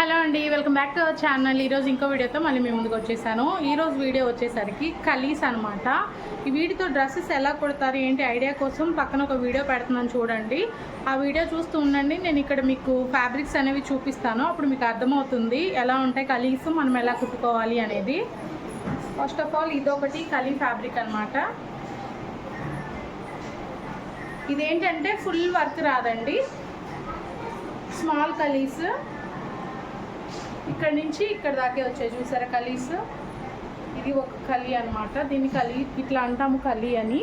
Hello అండి welcome back to our channel. ఈరోజు ఇంకో వీడియోతో మళ్ళీ మీ ముందుకు వచ్చేసాను. ఈరోజు వీడియో వచ్చేసరికి కలీస్ అనమాట ఈ వీటితో డ్రెస్సెస్ ఎలా కుడతారు ఏంటి ఐడియా కోసం పక్కన ఒక వీడియో పెడుతున్నాను చూడండి. ఆ వీడియో చూస్తూ ఉండండి. నేను ఇక్కడ మీకు ఫ్యాబ్రిక్స్ అనేవి చూపిస్తాను. అప్పుడు మీకు అర్థమవుతుంది ఎలా ఉంటాయి కలీస్ మనం ఎలా కుట్టుకోవాలి అనేది. ఫస్ట్ ఆఫ్ ఆల్ ఇదొకటి కలీ ఫ్యాబ్రిక్ అనమాట ఇదేంటంటే ఫుల్ వర్క్ రాదండి. స్మాల్ కలీస్. ఇక్కడ నుంచి ఇక్కడ దాకే వచ్చాయి చూసారా కలీస్? ఇది ఒక కలి అన్నమాట. దీన్ని కలి ఇట్లా అంటాము కలి అని.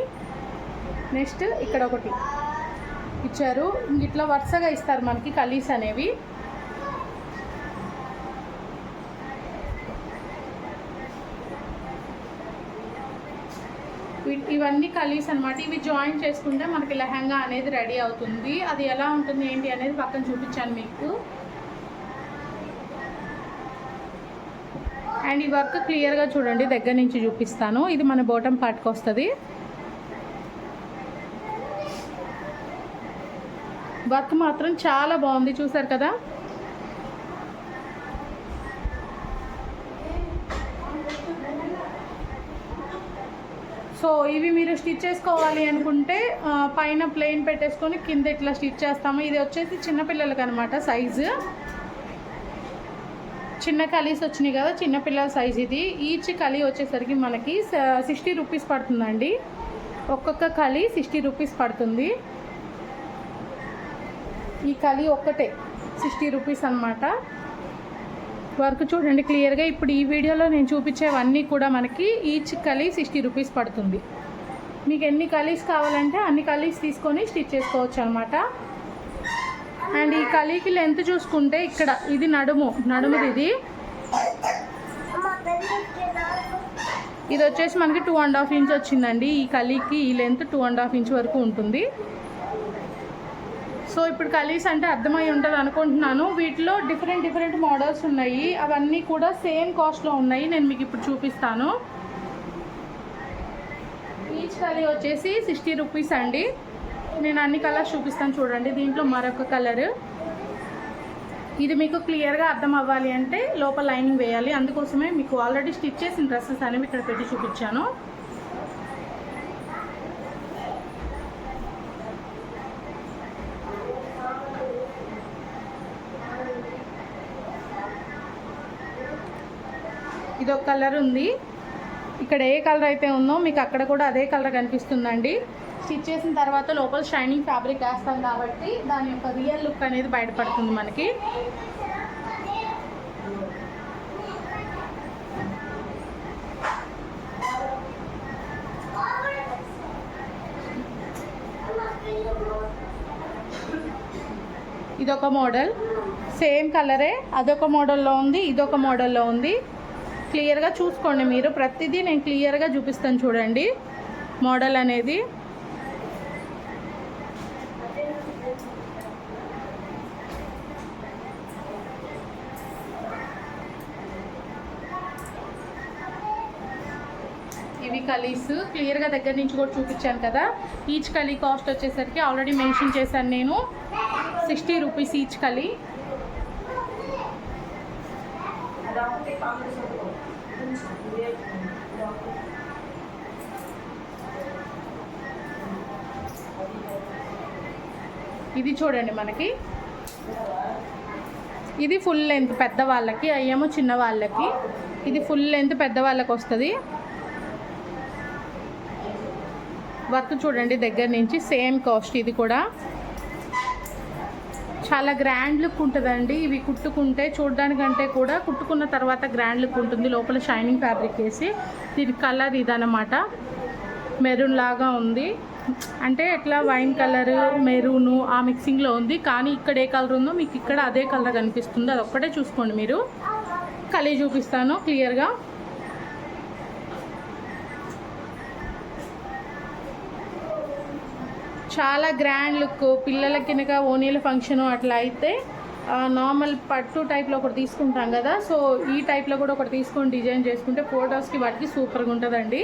నెక్స్ట్ ఇక్కడ ఒకటి ఇచ్చారు. ఇట్లా వరుసగా ఇస్తారు మనకి కలీస్ అనేవి. ఇవన్నీ కలీస్ అనమాట ఇవి జాయిన్ చేసుకుంటే మనకి లెహంగా అనేది రెడీ అవుతుంది. అది ఎలా ఉంటుంది ఏంటి అనేది పక్కన చూపించాను మీకు. అండ్ ఈ వర్క్ క్లియర్గా చూడండి దగ్గర నుంచి చూపిస్తాను. ఇది మన బోటం పార్ట్కి వస్తుంది. వర్క్ మాత్రం చాలా బాగుంది చూసారు కదా? సో ఇవి మీరు స్టిచ్ చేసుకోవాలి అనుకుంటే పైన ప్లెయిన్ పెట్టేసుకొని కింద ఇట్లా స్టిచ్ చేస్తాము. ఇది వచ్చేసి చిన్నపిల్లలకి అనమాట సైజు. చిన్న కలీస్ వచ్చినాయి కదా చిన్నపిల్లల సైజ్ ఇది. ఈచ్ కలీ వచ్చేసరికి మనకి సిక్స్టీ రూపీస్ పడుతుందండి. ఒక్కొక్క కలీ సిక్స్టీ రూపీస్ పడుతుంది. ఈ కలీ ఒక్కటే సిక్స్టీ రూపీస్ అనమాట వర్క్ చూడండి క్లియర్గా ఇప్పుడు ఈ వీడియోలో నేను చూపించేవన్నీ కూడా మనకి ఈచ్ కలీ సిక్స్టీ రూపీస్ పడుతుంది. మీకు ఎన్ని కలీస్ కావాలంటే అన్ని కలీస్ తీసుకొని స్టిచ్ చేసుకోవచ్చు అనమాట అండ్ ఈ కలీకి లెంత్ చూసుకుంటే ఇక్కడ ఇది నడుము నడుముది ఇది. ఇది వచ్చేసి మనకి టూ అండ్ హాఫ్ ఇంచ్ వచ్చిందండి. ఈ కలీకి ఈ length two and half inch వరకు ఉంటుంది. సో ఇప్పుడు కలీస్ అంటే అర్థమై ఉంటుంది అనుకుంటున్నాను. వీటిలో డిఫరెంట్ డిఫరెంట్ మోడల్స్ ఉన్నాయి. అవన్నీ కూడా సేమ్ కాస్ట్లో ఉన్నాయి. నేను మీకు ఇప్పుడు చూపిస్తాను. ఈచ్ కలీ వచ్చేసి సిక్స్టీ రూపీస్ అండి. నేను అన్ని కలర్స్ చూపిస్తాను చూడండి. దీంట్లో మరొక కలర్. ఇది మీకు క్లియర్గా అర్థం అవ్వాలి అంటే లోపల లైనింగ్ వేయాలి. అందుకోసమే మీకు ఆల్రెడీ స్టిచ్ చేసిన డ్రెస్సెస్ అనేవి ఇక్కడ పెట్టి చూపించాను. ఇది ఒక కలర్ ఉంది. ఇక్కడ ఏ కలర్ అయితే ఉందో మీకు అక్కడ కూడా అదే కలర్ కనిపిస్తుందండి. స్టిచ్ చేసిన తర్వాత లోపల షైనింగ్ ఫ్యాబ్రిక్ వేస్తాం కాబట్టి దాని యొక్క రియల్ లుక్ అనేది బయటపడుతుంది మనకి. ఇదొక మోడల్. సేమ్ కలరే అదొక మోడల్లో ఉంది ఇదొక మోడల్లో ఉంది. క్లియర్గా చూసుకోండి మీరు. ప్రతిదీ నేను క్లియర్గా చూపిస్తాను చూడండి. మోడల్ అనేది. కలీస్ క్లియర్గా దగ్గర నుంచి కూడా చూపించాను కదా. ఈచ్ కలీ కాస్ట్ వచ్చేసరికి ఆల్రెడీ మెన్షన్ చేశాను నేను. Sixty rupees each kali. ఇది చూడండి మనకి. ఇది ఫుల్ లెంత్ పెద్ద వాళ్ళకి అయ్యేమో చిన్న వాళ్ళకి ఇది ఫుల్ లెంత్ పెద్ద వాళ్ళకి వస్తుంది. వర్క్ చూడండి దగ్గర నుంచి సేమ్ కాస్ట్ ఇది కూడా. చాలా గ్రాండ్ లుక్ ఉంటుందండి. ఇవి కుట్టుకుంటే చూడడానికంటే కూడా కుట్టుకున్న తర్వాత గ్రాండ్ లుక్ ఉంటుంది. లోపల షైనింగ్ ఫ్యాబ్రిక్ వేసి దీని కలర్ ఇదనమాట మెరూన్ లాగా ఉంది. అంటే ఎట్లా వైన్ కలర్ మెరూను ఆ మిక్సింగ్లో ఉంది. కానీ ఇక్కడ ఏ కలర్ ఉందో మీకు ఇక్కడ అదే కలర్ కనిపిస్తుంది. అది ఒక్కటే చూసుకోండి మీరు. కలీ చూపిస్తాను క్లియర్గా. చాలా గ్రాండ్ లుక్ పిల్లల కింద ఓనీల ఫంక్షన్ అట్లా అయితే నార్మల్ పట్టు టైప్లో ఒకటి తీసుకుంటాం కదా. సో ఈ టైప్లో కూడా ఒకటి తీసుకొని డిజైన్ చేసుకుంటే ఫొటోస్కి వాటికి సూపర్గా ఉంటుందండి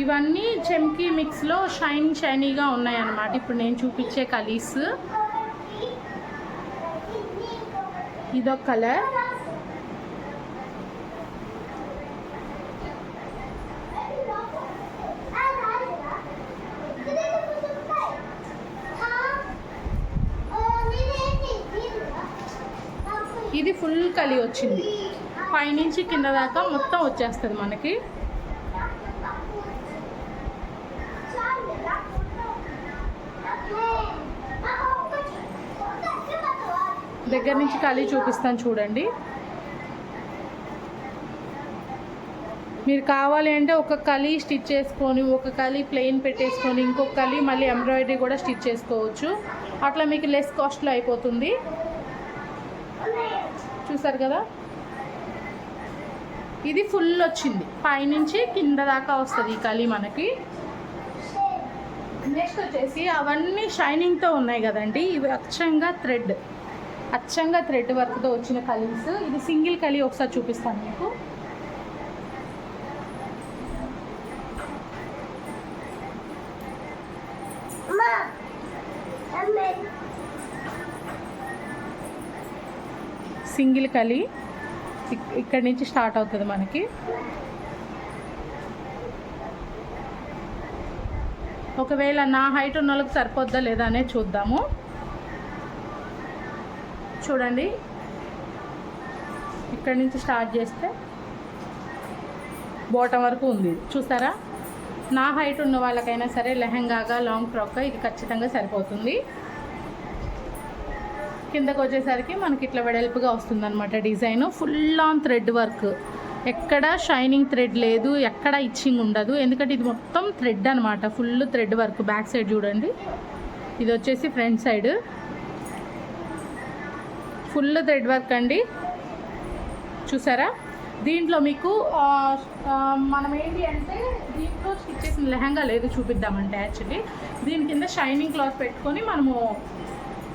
ఇవన్నీ చెమ్కీ మిక్స్లో షైన్ షైనీగా ఉన్నాయన్నమాట. ఇప్పుడు నేను చూపించే కలీస్. ఇదొక కలర్. ఇది ఫుల్ కలి వచ్చింది. పైనుంచి కింద దాకా మొత్తం వచ్చేస్తుంది మనకి. దగ్గర నుంచి ఖాళీ చూపిస్తాను చూడండి. మీరు కావాలి అంటే ఒక కలి స్టిచ్ చేసుకొని ఒక కలి ప్లెయిన్ పెట్టేసుకొని ఇంకొక కలి మళ్ళీ ఎంబ్రాయిడరీ కూడా స్టిచ్ చేసుకోవచ్చు. అట్లా మీకు లెస్ కాస్ట్లో అయిపోతుంది. చూసారు కదా? ఇది ఫుల్ వచ్చింది. పైనుంచి కింద దాకా వస్తుంది ఈ కలి మనకి. నెక్స్ట్ వచ్చేసి అవన్నీ షైనింగ్తో ఉన్నాయి కదండి. ఇవి అచ్చంగా థ్రెడ్. అచ్చంగా థ్రెడ్ వర్క్తో వచ్చిన కలీస్ ఇది సింగిల్ కలి ఒకసారి చూపిస్తాను మీకు. సింగిల్ కలి ఇక్- ఇక్కడి నుంచి స్టార్ట్ అవుతుంది మనకి. ఒకవేళ నా హైట్ ఉన్న వాళ్ళకి సరిపోద్దా లేదా అనేది చూద్దాము. చూడండి. ఇక్కడి నుంచి స్టార్ట్ చేస్తే బాటం వరకు ఉంది. చూసారా? నా హైట్ ఉన్న వాళ్ళకైనా సరే లెహంగాగా లాంగ్ ఫ్రాక్ ఇది ఖచ్చితంగా సరిపోతుంది. కిందకు వచ్చేసరికి మనకి ఇట్లా వెడల్పుగా వస్తుంది అనమాట design. Full on thread work ఎక్కడ షైనింగ్ థ్రెడ్ లేదు ఎక్కడ ఇచ్చింగ్ ఉండదు. ఎందుకంటే ఇది మొత్తం థ్రెడ్ అనమాట full thread work back side చూడండి. ఇది వచ్చేసి front side. Full thread work అండి. చూసారా? దీంట్లో మీకు మనం ఏంటి అంటే దీంట్లో స్టిచ్ చేసిన లెహంగా లేదు చూపిద్దామంటే యాక్చువల్లీ. దీని కింద షైనింగ్ క్లాత్ పెట్టుకొని మనము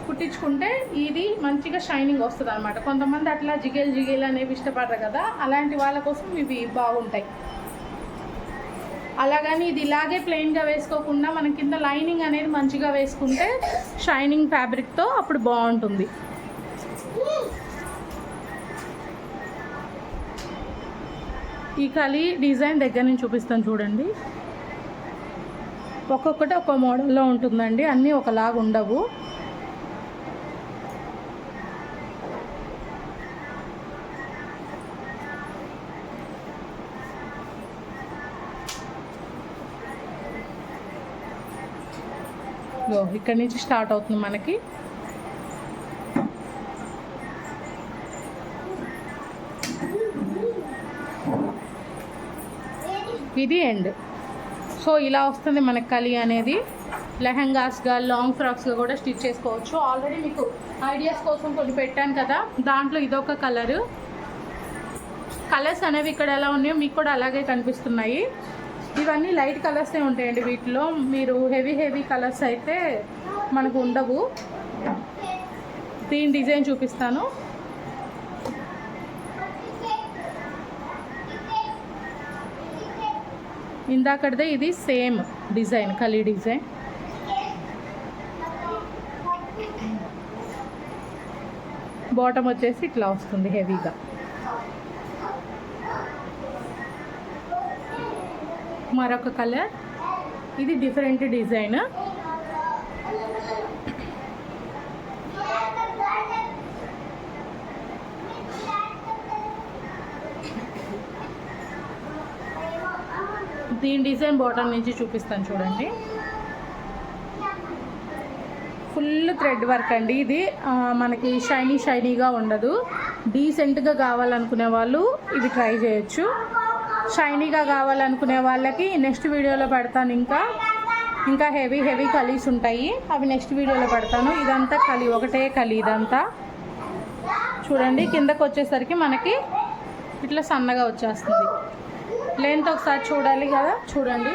కుట్టించుకుంటే ఇది మంచిగా షైనింగ్ వస్తుంది అనమాట కొంతమంది అట్లా జిగేల్ జిగేల్ అనేవి ఇష్టపడరు కదా అలాంటి వాళ్ళ కోసం ఇవి బాగుంటాయి. అలాగని ఇది ఇలాగే ప్లెయిన్గా వేసుకోకుండా మన కింద లైనింగ్ అనేది మంచిగా వేసుకుంటే షైనింగ్ ఫ్యాబ్రిక్తో అప్పుడు బాగుంటుంది. ఈ కలి డిజైన్ దగ్గర నుంచి చూపిస్తాను చూడండి. ఒక్కొక్కటి ఒక్కో మోడల్లో ఉంటుందండి. అన్నీ ఒకలాగా ఉండవు. ఇగో ఇక్కడ నుంచి స్టార్ట్ అవుతుంది మనకి. ఇది ఎండ్. సో ఇలా వస్తుంది మనకి కలి అనేది. లెహంగాస్గా లాంగ్ ఫ్రాక్స్గా కూడా స్టిచ్ చేసుకోవచ్చు. ఆల్రెడీ మీకు ఐడియాస్ కోసం కొన్ని పెట్టాను కదా. దాంట్లో ఇదొక కలరు. కలర్స్ అనేవి ఇక్కడ ఎలా ఉన్నాయో మీకు కూడా అలాగే కనిపిస్తున్నాయి. ఇవన్నీ లైట్ కలర్సే ఉంటాయండి వీటిలో. మీరు హెవీ హెవీ కలర్స్ అయితే మనకు ఉండవు. దీని డిజైన్ చూపిస్తాను. ఇందాకటిదే ఇది సేమ్ డిజైన్ కలీ డిజైన్. బాటమ్ వచ్చేసి ఇట్లా వస్తుంది హెవీగా. మరొక కలర్. ఇది డిఫరెంట్ డిజైన్. దీని డిజైన్ బాటమ్ నుంచి చూపిస్తాను చూడండి. ఫుల్ థ్రెడ్ వర్క్ అండి ఇది. మనకి షైనీ షైనీగా ఉండదు. డీసెంట్గా కావాలనుకునే వాళ్ళు ఇది ట్రై చేయొచ్చు. షైనీగా కావాలనుకునే వాళ్ళకి నెక్స్ట్ వీడియోలో పెడతాను ఇంకా. ఇంకా హెవీ హెవీ కలీస్ ఉంటాయి. అవి నెక్స్ట్ వీడియోలో పెడతాను. ఇదంతా కలి ఒకటే కలి ఇదంతా. చూడండి కిందకు వచ్చేసరికి మనకి ఇట్లా సన్నగా వచ్చేస్తుంది. లెంత్ ఒకసారి చూడాలి కదా? చూడండి.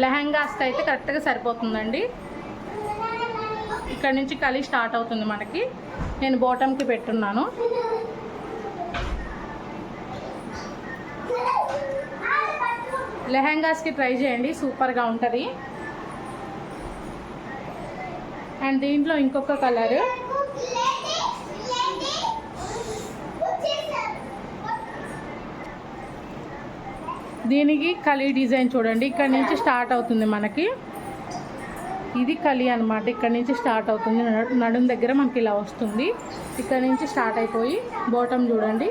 లెహంగాస్కి అయితే కరెక్ట్గా సరిపోతుందండి. ఇక్కడ నుంచి కలి స్టార్ట్ అవుతుంది మనకి. నేను బాటమ్కి పెట్టున్నాను. లెహెంగాస్కి ట్రై చేయండి. సూపర్గా ఉంటుంది. అండ్ దీంట్లో ఇంకొక కలర్. దీనికి కలీ డిజైన్ చూడండి. ఇక్కడ నుంచి స్టార్ట్ అవుతుంది మనకి. ఇది కలి అనమాట ఇక్కడ నుంచి స్టార్ట్ అవుతుంది. నడు- నడుం దగ్గర మనకి ఇలా వస్తుంది. ఇక్కడ నుంచి స్టార్ట్ అయిపోయి బాటమ్ చూడండి.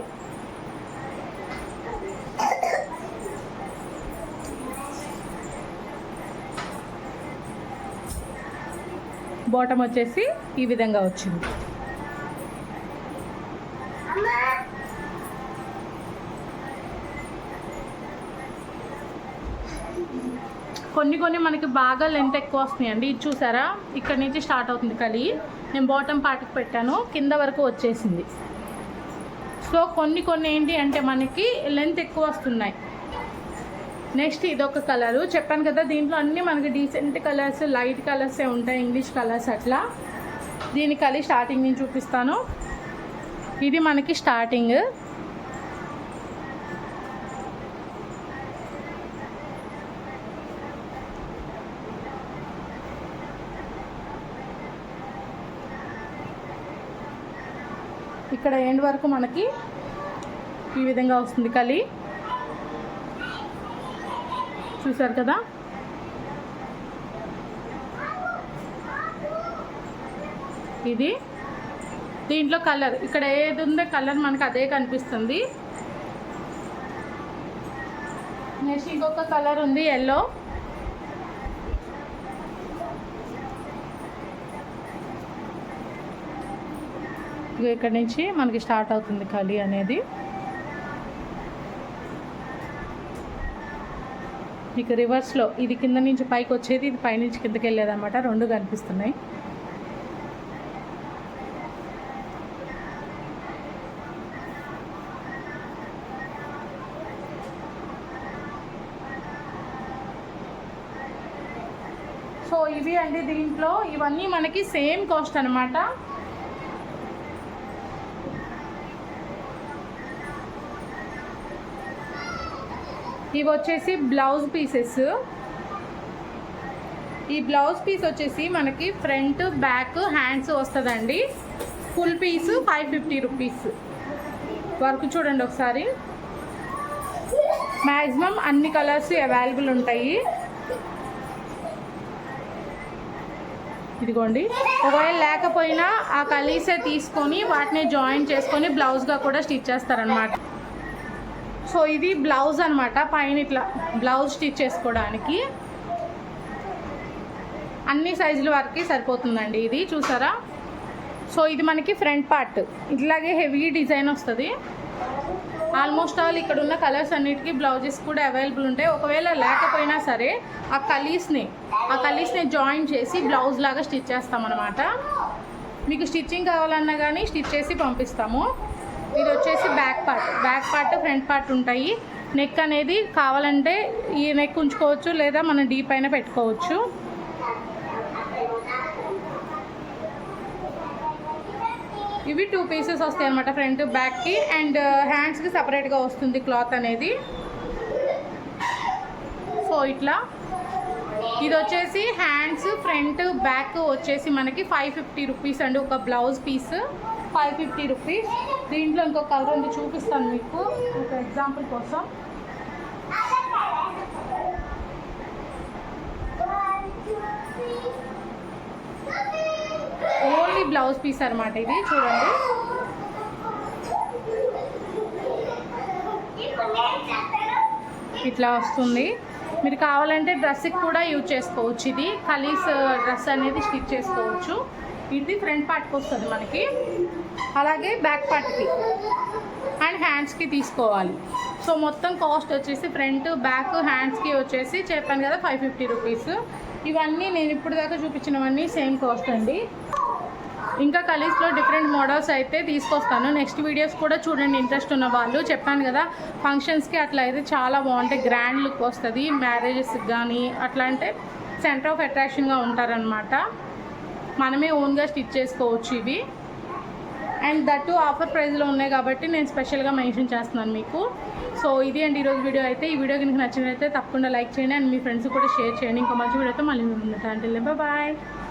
బాటమ్ వచ్చేసి ఈ విధంగా వచ్చింది. కొన్ని కొన్ని మనకి బాగా లెంత్ ఎక్కువ వస్తున్నాయండి. ఇది చూసారా? ఇక్కడ నుంచి స్టార్ట్ అవుతుంది కలి నేను బాటమ్ పార్ట్కి పెట్టాను. కింద వరకు వచ్చేసింది. సో కొన్ని కొన్ని ఏంటి అంటే మనకి లెంత్ ఎక్కువ వస్తున్నాయి. నెక్స్ట్ ఇదొక కలరు చెప్పాను కదా దీంట్లో అన్నీ మనకి డీసెంట్ కలర్స్ లైట్ కలర్సే ఉంటాయి ఇంగ్లీష్ కలర్స్ అట్లా. దీని కలి స్టార్టింగ్ నేను చూపిస్తాను. ఇది మనకి స్టార్టింగ్ ఇక్కడ ఎండ్ వరకు మనకి ఈ విధంగా వస్తుంది కలి. చూసారు కదా? ఇది. దీంట్లో కలర్. ఇక్కడ ఏది ఉందో కలర్ మనకు అదే కనిపిస్తుంది. నెక్స్ట్ ఇంకొక కలర్ ఉంది ఎల్లో ఇక్కడ నుంచి మనకి స్టార్ట్ అవుతుంది కలి అనేది. మీకు రివర్స్లో ఇది కింద నుంచి పైకి వచ్చేది ఇది పైనుంచి కిందకి వెళ్ళేది అనమాట రెండు కనిపిస్తున్నాయి. సో ఇవి అండి దీంట్లో. ఇవన్నీ మనకి సేమ్ కాస్ట్ అనమాట ఇవి వచ్చేసి బ్లౌజ్ పీసెస్. ఈ బ్లౌజ్ పీస్ వచ్చేసి మనకి ఫ్రంట్ బ్యాక్ హ్యాండ్స్ వస్తుందండి. Full piece five fifty rupees. Work చూడండి ఒకసారి. మ్యాక్సిమం అన్ని కలర్స్ అవైలబుల్ ఉంటాయి. ఇదిగోండి. ఒకవేళ లేకపోయినా ఆ కలీసే తీసుకొని వాటిని జాయిన్ చేసుకొని బ్లౌజ్గా కూడా స్టిచ్ చేస్తారనమాట సో ఇది బ్లౌజ్ అనమాట పైన ఇట్లా బ్లౌజ్ స్టిచ్ చేసుకోవడానికి. అన్ని సైజుల వరకు సరిపోతుందండి ఇది చూసారా? సో ఇది మనకి ఫ్రంట్ పార్ట్. ఇట్లాగే హెవీ డిజైన్ వస్తుంది. ఆల్మోస్ట్ ఆల్ ఇక్కడ ఉన్న కలర్స్ అన్నిటికీ బ్లౌజెస్ కూడా అవైలబుల్ ఉంటాయి. ఒకవేళ లేకపోయినా సరే ఆ కలీస్ని ఆ కలీస్ని జాయిన్ చేసి బ్లౌజ్ లాగా స్టిచ్ చేస్తామన్నమాట. మీకు స్టిచ్చింగ్ కావాలన్నా కానీ స్టిచ్ చేసి పంపిస్తాము. ఇది వచ్చేసి back part. Back part front part ఉంటాయి. నెక్ అనేది కావాలంటే ఈ నెక్ ఉంచుకోవచ్చు లేదా మనం డీప్ అయినా పెట్టుకోవచ్చు. ఇవి టూ పీసెస్ వస్తాయి అనమాట ఫ్రంట్ బ్యాక్కి అండ్ uh, హ్యాండ్స్కి సపరేట్గా వస్తుంది క్లాత్ అనేది. సో ఇట్లా. ఇది వచ్చేసి హ్యాండ్స్ ఫ్రంట్ బ్యాక్ వచ్చేసి మనకి ఫైవ్ ఫిఫ్టీ రూపీస్ అండి ఒక blouse piece. Five fifty rupees. దీంట్లో ఇంకో కలర్ ఉంది చూపిస్తాను మీకు. ఒక ఎగ్జాంపుల్ కోసం. ఓన్లీ బ్లౌజ్ పీస్ అనమాట ఇది చూడండి. ఇట్లా వస్తుంది. మీరు కావాలంటే డ్రెస్కి కూడా యూజ్ చేసుకోవచ్చు ఇది. కలీస్ డ్రెస్ అనేది స్టిచ్ చేసుకోవచ్చు. ఇది ఫ్రంట్ పార్ట్కి వస్తుంది మనకి. అలాగే బ్యాక్ పార్ట్కి అండ్ హ్యాండ్స్కి తీసుకోవాలి. సో మొత్తం కాస్ట్ వచ్చేసి ఫ్రంట్ బ్యాక్ హ్యాండ్స్కి వచ్చేసి చెప్పాను కదా ఫైవ్ ఫిఫ్టీ రూపీస్. ఇవన్నీ నేను ఇప్పుడు దాకా చూపించినవన్నీ సేమ్ కాస్ట్ అండి. ఇంకా కలీస్లో డిఫరెంట్ మోడల్స్ అయితే తీసుకొస్తాను. నెక్స్ట్ వీడియోస్ కూడా చూడండి ఇంట్రెస్ట్ ఉన్న వాళ్ళు. చెప్పాను కదా ఫంక్షన్స్కి అట్లా అయితే చాలా బాగుంటాయి. గ్రాండ్ లుక్ వస్తుంది మ్యారేజెస్కి కానీ అట్లా అంటే సెంటర్ ఆఫ్ అట్రాక్షన్గా ఉంటారనమాట మనమే ఓన్గా స్టిచ్ చేసుకోవచ్చు ఇవి. అండ్ దట్టు ఆఫర్ ప్రైస్లో ఉన్నాయి కాబట్టి నేను స్పెషల్గా మెన్షన్ చేస్తున్నాను మీకు. సో ఇది అండి ఈరోజు వీడియో అయితే. ఈ వీడియో కనుక నచ్చినట్లయితే తప్పకుండా లైక్ చేయండి అండ్ మీ ఫ్రెండ్స్ కూడా షేర్ చేయండి. ఇంకో మంచి వీడియోతో మళ్ళీ మేము ఉంటాను బాయ్.